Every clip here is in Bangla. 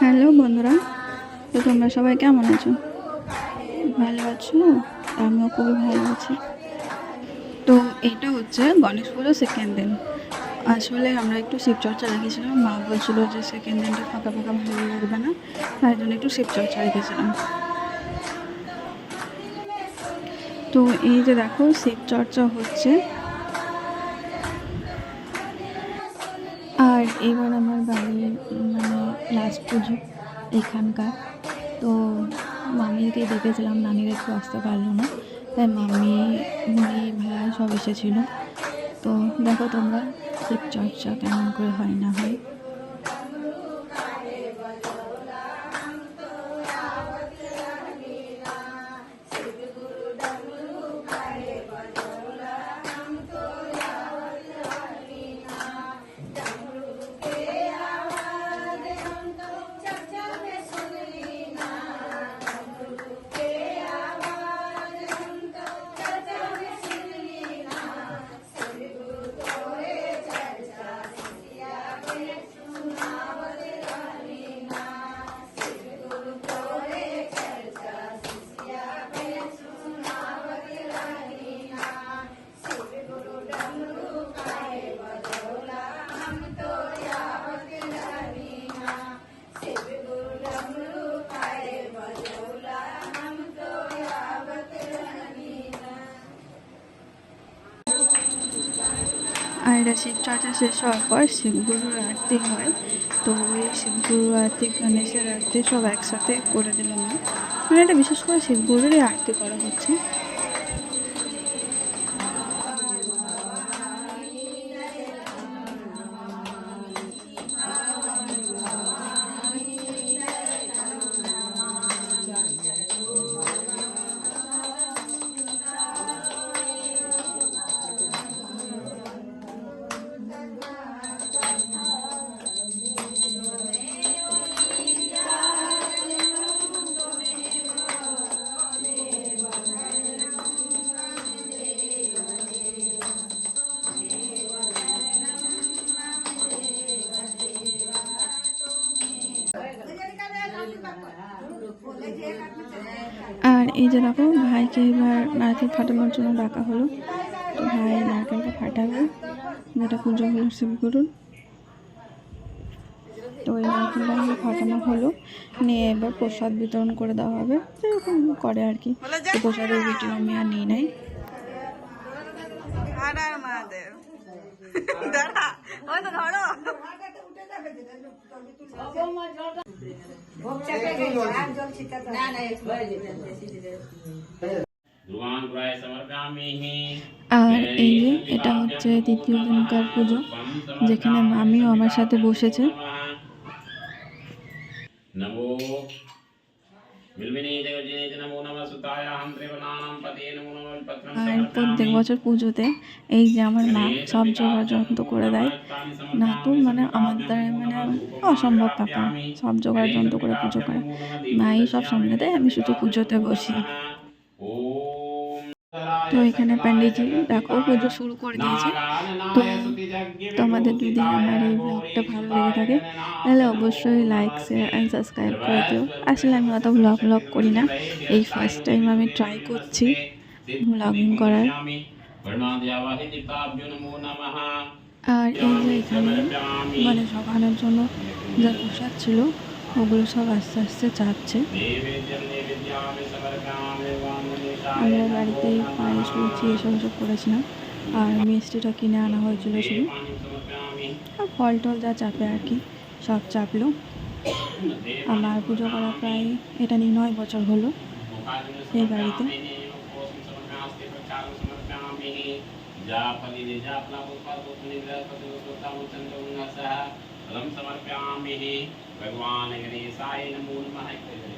হ্যালো বন্ধুরা, তো তোমরা সবাই কেমন আছো? ভালো আছো? আমিও খুবই ভালো আছি। তো এটা হচ্ছে গণেশ পুজো সেকেন্ড দিন। আসলে আমরা একটু শিবচর্চা রেখেছিলাম, মা বলছিল যে সেকেন্ড দিনটা ফাঁকা ফাঁকা ভালো লাগবে না, তাই জন্য একটু শিবচর্চা রেখেছিলাম। তো এই যে দেখো, শিবচর্চা হচ্ছে আর এবার আমার বাড়ির মানে লাস্ট পুজো এখানকার। তো মামিকে দেখেছিলাম, নানির একটু আসতে পারল না। তাই মামি মুনি ভাইয়া সব এসেছিল। তো দেখো তোমরা শিবচর্চা কেমন করে হয় না হয়। এটা শিব চর্চা শেষ হওয়ার পর শিবগুরুর আরতি হয়। তো ওই শিবগুরুর আরতি, গণেশের আরতি সব একসাথে করে দিলাম মানে এটা বিশেষ করে শিবগুরুরই আরতি করা হচ্ছে। এই দেখো ভাইকে এবার নারকেল ফাটানোর জন্য ডাকা হলো। তো ভাই নারকেলটা ফাটাবে। যেটা পুজো হলো শিব করুন। তো ওই নারকেলটা ফাটানো হলো। নিয়ে এবার প্রসাদ বিতরণ করে দেওয়া হবে। এরকম করে আর কি। প্রসাদের ভিডিও আমি আর নিই নাই। ধরো। আর এই যে এটা হচ্ছে তৃতীয় দিনকার পুজো যেখানে মামিও আমার সাথে বসেছে। नमो প্রত্যেক বছর পুজোতে এই যে আমার মা সব জোগাড় যন্ত্র করে দেয়। না তো মানে আমার দ্বারা মানে অসম্ভব ব্যাপার। সব জোগাড় যন্ত্র করে পুজো করে। মাই সব সামনে দেয়, আমি শুধু পুজোতে বসি। তো এখানে পান্ডিজি দেখো পুজো শুরু করে দিয়েছে। তো তোমাদের যদি আমার এই ব্লগটা ভালো লেগে থাকে, তাহলে অবশ্যই লাইক শেয়ার অ্যান্ড সাবস্ক্রাইব করে দিও। আসলে আমি অত ব্লগ ব্লগ করি না। এই ফার্স্ট টাইম আমি ট্রাই করছি। ব্লগিং করার আর এই যে এখানে মানে সকালের জন্য যা পোশাক ছিল ওগুলো সব আস্তে আস্তে চাচ্ছে। আমরা বাড়িতে পায়েস লুচি এসব সব করেছিলাম। আর মিষ্টিটা কিনে আনা হয়েছিল শুধু। আর ফল টল যা চাপে আর কি সব চাপলো। আমার পুজো করা প্রায় এটা নিয়ে নয় বছর হলো। এই বাড়িতে। नास्ते प्रचारो समर्पयामि जा फलिनि जा प्लापुपादोपनि विराजपतिवृत्तामुचन्द्रमुन्नसः फलं समर्पयामि भगवान् गणेशाय नमो नमः।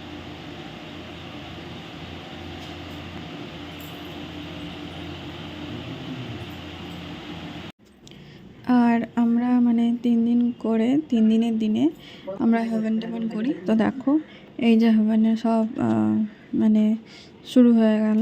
করে তিন দিনের দিনে আমরা হেভেন টেভেন করি। তো দেখো এই যে হেভেনে সব মানে শুরু হয়ে গেল।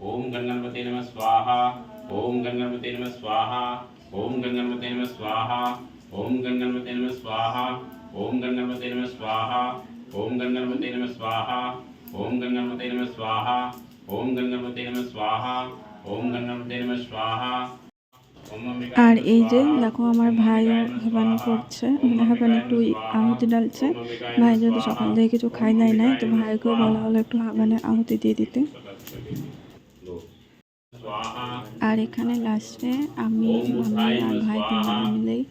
ఓం గణపతి నమ స్వాహ ఓం గణపతి నమ స్వాహ ఓం గణపతి నమ స్వాహ ఓం గణపతి నమ స్వాహ ఓం గణపతి నమ స్వాహ ఓం గణపతి నమ స్వాహ ఓం గణపతి నమ స్వాహ ఓం గణపతి నమ స్వాహ ఓం గణపతి నమ స్వాహ আর এই যে দেখো আমার ভাইও হেবানি করছে হেবানি একটু আহুতি ডালছে ভাই যদি সকাল থেকে কিছু খাই নাই নাই তো ভাইকেও বলা হলো একটু হাবানে আহুতি দিয়ে দিতে আর এখানে লাস্টে আমি আমি ভাই তিনজন মিলেই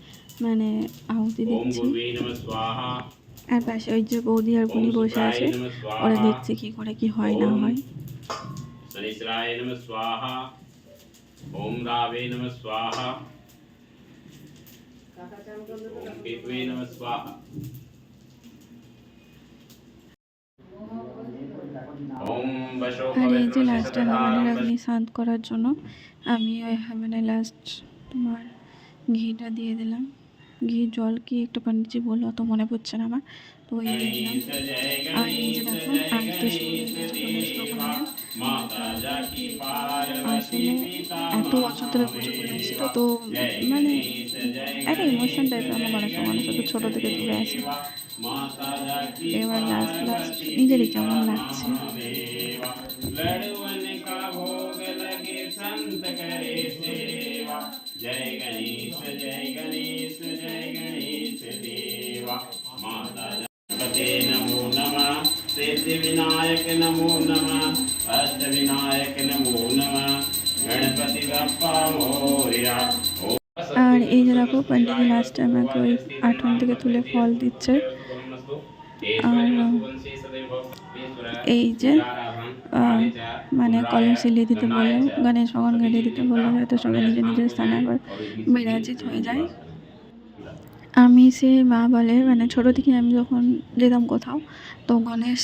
মানে আহুতি দিচ্ছি। আর পাশে ওই যে বৌদি আর বুনি বসে আছে ওরা দেখছে কি করে কি হয় না হয়। ওম আর এই যে লাস্টে হামানের আপনি সাঁত করার জন্য আমি ওই হামানে লাস্ট তোমার ঘিটা দিয়ে দিলাম। ঘি জল কি একটু পানি পান্ডিজি বলল অত মনে পড়ছে না আমার। তো ওই দিলাম। আর এই যে দেখো আমি তো এত বছর ধরে তো মানে একটা ইমোশন টাইপের আমার মানুষ মানুষ তো ছোটো থেকে দূরে আছে। এবার লাস্ট লাস্ট নিজেরই কেমন লাগছে। लड़वन का भोग लगे संत करे सेवा जय गणेश जय गणेश जय गणेश देवा माता गणपते नमो नमः सिद्धि विनायक नमो नमः अष्ट विनायक नमो नमः गणपति बप्पा मोरया ओम আর এই যে দেখো পন্ডিত লাস্টে আমাকে ওই আঠন থেকে তুলে ফল দিচ্ছে এই যে আহ, মানে কলম সিলিয়ে দিতে বলল গণেশ ভগবান ঘাটিয়ে দিতে বলে হয়তো সবাই নিজের নিজের স্থানে আবার বিরাজিত হয়ে যায়। আমি সে মা বলে মানে ছোটো থেকে আমি যখন যেতাম কোথাও তো গণেশ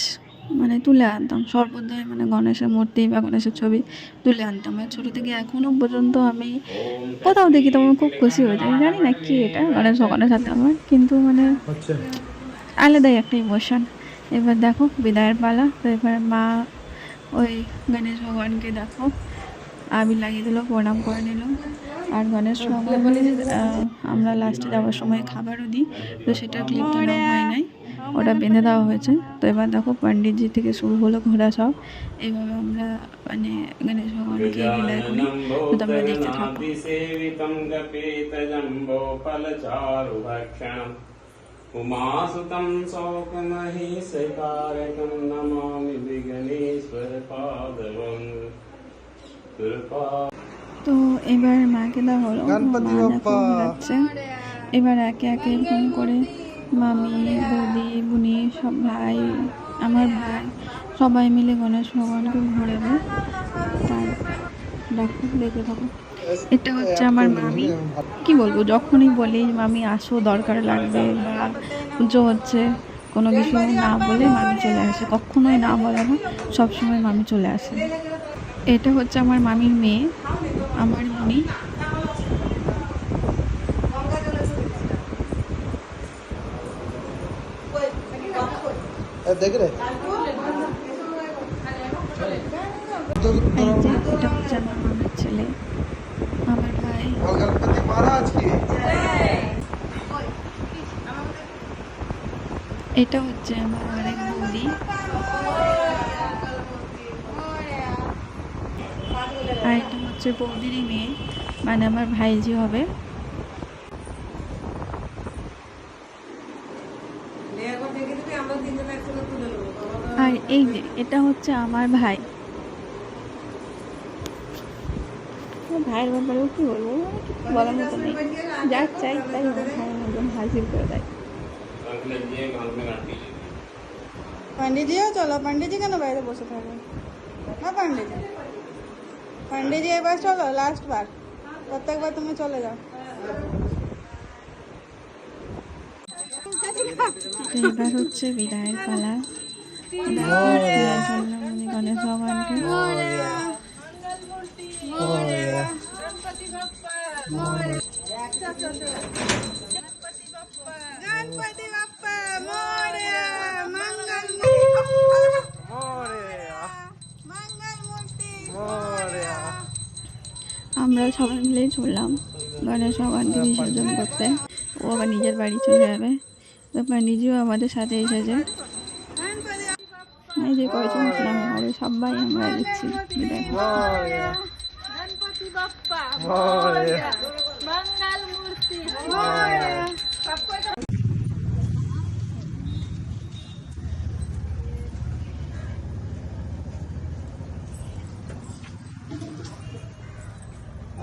মানে তুলে আনতাম। সর্বদাই মানে গণেশের মূর্তি বা গণেশের ছবি তুলে আনতাম। আর ছোটো থেকে এখনও পর্যন্ত আমি কোথাও দেখি তখন খুব খুশি হয়ে যায় জানি না কি এটা গণেশ ভগবানের সাথে আমার কিন্তু মানে আলাদাই একটা ইমোশন এবার দেখো বিদায়ের পালা তো এবার মা ওই গণেশ ভগবানকে দেখো। আবির লাগিয়ে দিল, প্রণাম করে নিল। আর গণেশ ভগবান আমরা লাস্টে যাওয়ার সময় খাবারও দিই, তো সেটার ক্লিপটা নেওয়া হয় নাই। ওটা বেঁধে দেওয়া হয়েছে। তো এবার দেখো পণ্ডিতজি থেকে শুরু হলো ঘোরা সব। এইভাবে আমরা মানে গণেশ ভগবানকে বিদায় করি। তো তোমরা দেখতে থাকো। सेवितं गपेतजम्बो फलचारुभक्षणम् उमासुतं शोकमहीसकारकं नमामि विघ्नेश्वरपादवं कृपा তো এবার মাকে দেওয়া হলো গণপতি মা দেখো বাপ্পা। ঘোরাচ্ছে এবার একে একে ফোন করে মামি বৌদি বুনি সব ভাই আমার ভাই সবাই মিলে গণেশ ভগবানকে ঘোরাবে তার দেখো দেখে থাকো এটা হচ্ছে আমার মামি। কি বলব, যখনই বলি, মামি, আসো, দরকার লাগবে বা পুজো হচ্ছে, কোনো কিছু না বলে মামি চলে আসে। কখনোই না বলে না সবসময় মামি চলে আসে। এটা হচ্ছে আমার মামির মেয়ে, আমার মামি। দেখ রে এটা হচ্ছে আমার মামি। এটা হচ্ছে আমার অনেক বৌদি। আর এটা হচ্ছে বৌদিরই মেয়ে। মানে আমার ভাইজি হবে। আর এই যে এটা হচ্ছে আমার ভাই। ভাইয়ের ব্যাপারে কী বলব? বলার মতো নেই। যা চাই তাই আমার ভাইয়ের মতন হাজির করে দেয়। পান্ডিজিও চলো পান্ডিজি কেন বাইরে বসে থাকবে না পান্ডিজি। পান্ডিজি এবার চলো লাস্ট বার। প্রত্যেকবার তুমি চলে যাও। এবার হচ্ছে বিদায়ের পালা। হ্যাঁ। সবাই ছুটলাম গণেশ ভগবানকে বিসর্জন করতে। ও আবার নিজের বাড়ি চলে যাবে। তারপর নিজেও আমাদের সাথে এসেছে। এই যে কয়জন ছিলাম ঘরে, সবাই আমরা দিচ্ছি।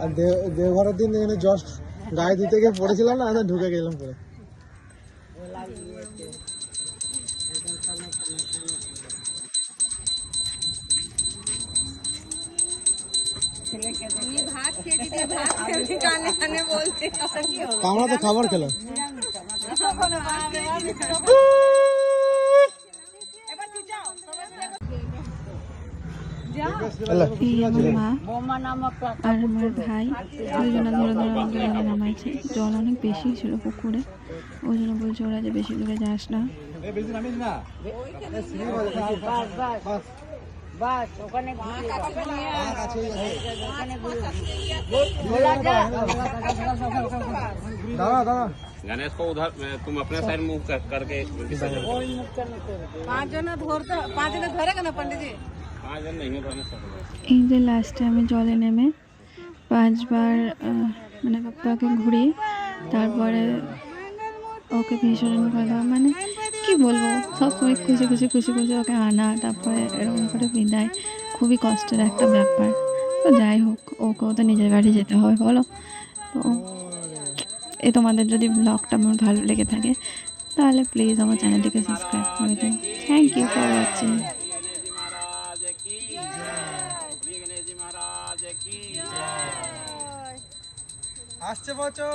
আর দেওঘরের দিন এখানে জাস্ট গায়ে দিতে গিয়ে পড়েছিলাম না আমি ঢুকে গেলাম পরে আমরা তো খাবার খেলাম হ্যালো এই আমার মা আর আমার ভাই দুজনে ধরে ধরে আমাকে জলে নামাইছে জল অনেক বেশি ছিল পুকুরে ওই জন্য বলছে ওরা যে বেশি দূরে যাস না দাদা দাদা गणेश को उधर तुम अपने साइड मुंह कर, करके उनकी साइड पाँच जन धरते पाँच जन धरेगा ना पंडित जी এই যে লাস্টে আমি জলে নেমে পাঁচবার মানে পাপ্পাকে ঘুরি তারপরে ওকে ভীষণ কথা মানে কি বলব সবসময় খুশি খুশি খুশি খুশি ওকে আনা, তারপরে এরকম করে বিদায়, খুবই কষ্টের একটা ব্যাপার। তো যাই হোক, ওকেও তো নিজের বাড়ি যেতে হবে, বলো। তো এ তোমাদের যদি ব্লগটা আমার ভালো লেগে থাকে, তাহলে প্লিজ আমার চ্যানেলটিকে সাবস্ক্রাইব করে দিন থ্যাংক ইউ ফর ওয়াচিং আসছে বছর।